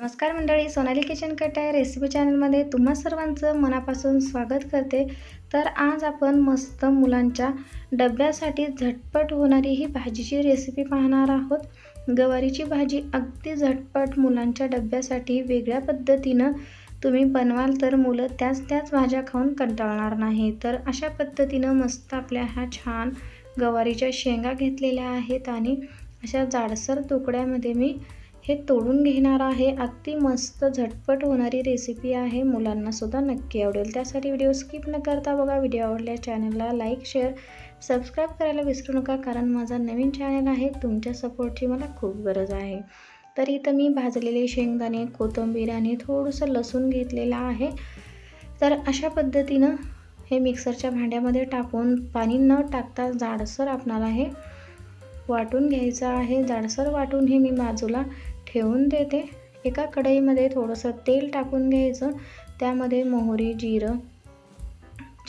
नमस्कार मंडळी सोनाली किचन कट आहे. रेसिपी चॅनलमध्ये तुम्हा सर्वांचं मनापासून स्वागत करते. तर आज आपण मस्त मुलांच्या डब्यासाठी झटपट होणारी ही भाजीची रेसिपी पाहणार आहोत. गवारीची भाजी अगदी झटपट मुलांच्या डब्यासाठी वेगळ्या पद्धतीनं तुम्ही बनवाल तर मुलं त्याच त्याच भाज्या खाऊन कंटाळणार नाही तर अशा पद्धतीनं मस्त आपल्या ह्या छान गवारीच्या शेंगा घेतलेल्या आहेत आणि अशा जाडसर तुकड्यामध्ये मी हे तोडून घेणार आहे. अगदी मस्त झटपट होणारी रेसिपी आहे. मुलांनासुद्धा नक्की आवडेल. त्यासाठी व्हिडिओ स्किप न करता बघा व्हिडिओ आवडल्या चॅनलला लाईक शेअर सबस्क्राईब करायला विसरू नका कारण माझा नवीन चॅनल आहे. तुमच्या सपोर्टची मला खूप गरज आहे. तर इथं मी भाजलेले शेंगदाणे कोथिंबीर आणि थोडंसं लसूण घेतलेलं आहे. तर अशा पद्धतीनं हे मिक्सरच्या भांड्यामध्ये टाकून पाणी न टाकता जाडसर आपणाला हे वाटून घ्यायचं आहे. जाडसर वाटून हे मी बाजूला ठेवून देते. एका कढईमध्ये थोडंसं तेल टाकून घ्यायचं. त्यामध्ये मोहरी जिरं.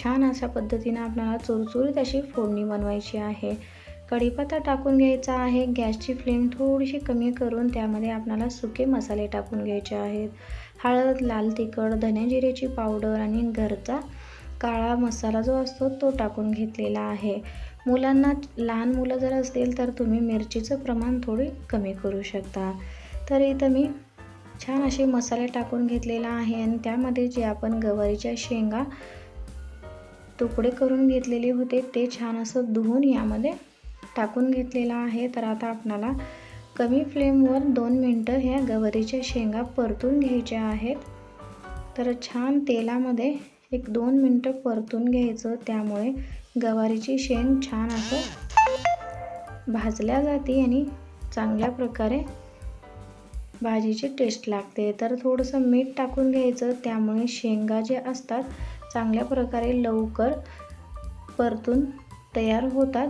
छान अशा पद्धतीनं आपल्याला चुरचुरीत अशी फोडणी बनवायची आहे. कढीपत्ता टाकून घ्यायचा आहे. गॅसची फ्लेम थोडीशी कमी करून त्यामध्ये आपल्याला सुके मसाले टाकून घ्यायचे आहेत. हळद लाल तिखट धने जिरेची पावडर आणि घरचा काळा मसाला जो असतो तो टाकून घेतलेला आहे. मुलांना लहान मुलं जर असतील तर तुम्ही मिरचीचं प्रमाण थोडी कमी करू शकता. तर इथं मी छान असे मसाले टाकून घेतलेला आहे आणि त्यामध्ये जे आपण गवारीच्या शेंगा तुकडे करून घेतलेले होते ते छान असं धुवून यामध्ये टाकून घेतलेला आहे. तर आता आपणाला कमी फ्लेमवर दोन मिनटं ह्या गवारीच्या शेंगा परतून घ्यायच्या आहेत. तर छान तेलामध्ये एक दोन मिनटं परतून घ्यायचं त्यामुळे गवारीची शेंग छान असं भाजल्या जाते आणि चांगल्या प्रकारे भाजीची टेस्ट लागते. तर थोडंसं मीठ टाकून घ्यायचं. त्यामुळे शेंगा जे असतात चांगल्या प्रकारे लवकर परतून तयार होतात.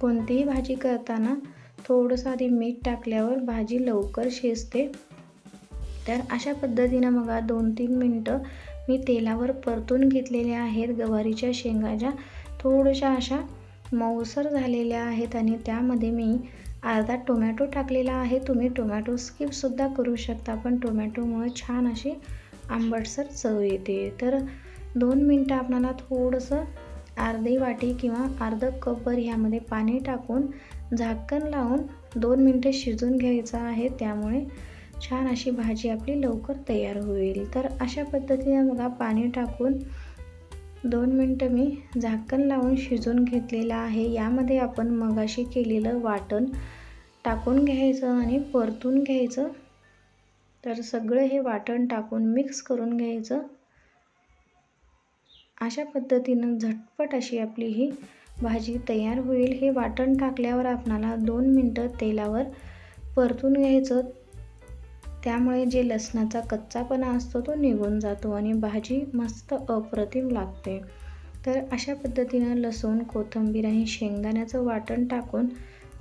कोणतीही भाजी करताना थोडंसं आधी मीठ टाकल्यावर भाजी लवकर शिजते. तर अशा पद्धतीनं बघा दोन तीन मिनटं मी तेलावर परतून घेतलेल्या आहेत. गवारीच्या शेंगा ज्या थोड्याशा अशा मऊसर झालेल्या आहेत आणि त्यामध्ये मी अर्धा टोमॅटो टाकलेला आहे. तुम्ही टोमॅटो स्किपसुद्धा करू शकता पण टोमॅटोमुळे छान अशी आंबटसर चव येते. तर दोन मिनटं आपल्याला थोडंसं अर्धी वाटी किंवा अर्धं कपभर ह्यामध्ये पाणी टाकून झाकण लावून दोन मिनटं शिजून घ्यायचं आहे. त्यामुळे छान अशी भाजी आपली लवकर तयार होईल. तर अशा पद्धतीने बघा पाणी टाकून दोन मिनटं मी झाकण लावून शिजून घेतलेलं आहे. यामध्ये आपण मगाशी केलेलं वाटण टाकून घ्यायचं आणि परतून घ्यायचं. तर सगळं हे वाटण टाकून मिक्स करून घ्यायचं. अशा पद्धतीनं झटपट अशी आपली ही भाजी तयार होईल. हे वाटण टाकल्यावर आपणाला दोन मिनटं तेलावर परतून घ्यायचं. त्यामुळे जे लसणाचा कच्चापणा असतो तो निघून जातो आणि भाजी मस्त अप्रतिम लागते. तर अशा पद्धतीनं लसूण कोथिंबीर आणि शेंगदाण्याचं वाटण टाकून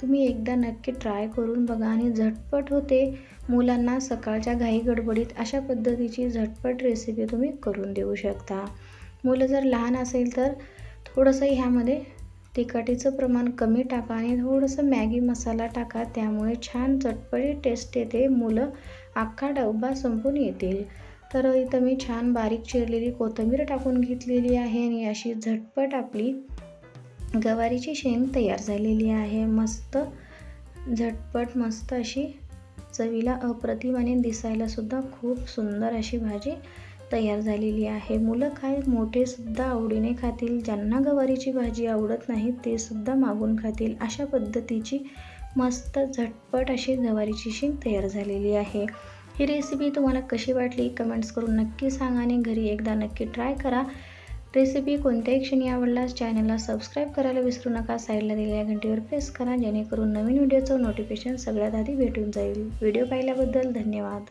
तुम्ही एकदा नक्की ट्राय करून बघा आणि झटपट होते मुलांना सकाळच्या घाई गडबडीत अशा पद्धतीची झटपट रेसिपी तुम्ही करून देऊ शकता. मुलं जर लहान असेल तर थोडंसं ह्यामध्ये तिखटीचं प्रमाण कमी टाका आणि थोडंसं मॅगी मसाला टाका त्यामुळे छान चटपटी टेस्ट येते मुलं अख्खा डब्बा संपून येतील. तर इथं मी छान बारीक चिरलेली कोथिंबीर टाकून घेतलेली आहे आणि अशी झटपट आपली गवारीची शेंग तयार झालेली आहे. मस्त झटपट मस्त अशी चवीला अप्रतिम आणि दिसायलासुद्धा खूप सुंदर अशी भाजी तयार झालेली आहे. मुलं काय मोठेसुद्धा आवडीने खातील. ज्यांना गवारीची भाजी आवडत नाही ते सुद्धा मागून खातील. अशा पद्धतीची मस्त झटपट अशी गवारीची शेंग तयार झालेली आहे. ही रेसिपी तुम्हाला कशी वाटली? कमेंट्स करून नक्की सांगा आणि घरी एकदा नक्की ट्राय करा. रेसिपी कोणत्याही क्षणी आवडल्यास चॅनलला सबस्क्राईब करायला विसरू नका. साईडला दिलेल्या घंटीवर प्रेस करा जेणेकरून नवीन व्हिडिओचं नोटिफिकेशन सगळ्यात आधी भेटून जाईल. व्हिडिओ पाहिल्याबद्दल धन्यवाद.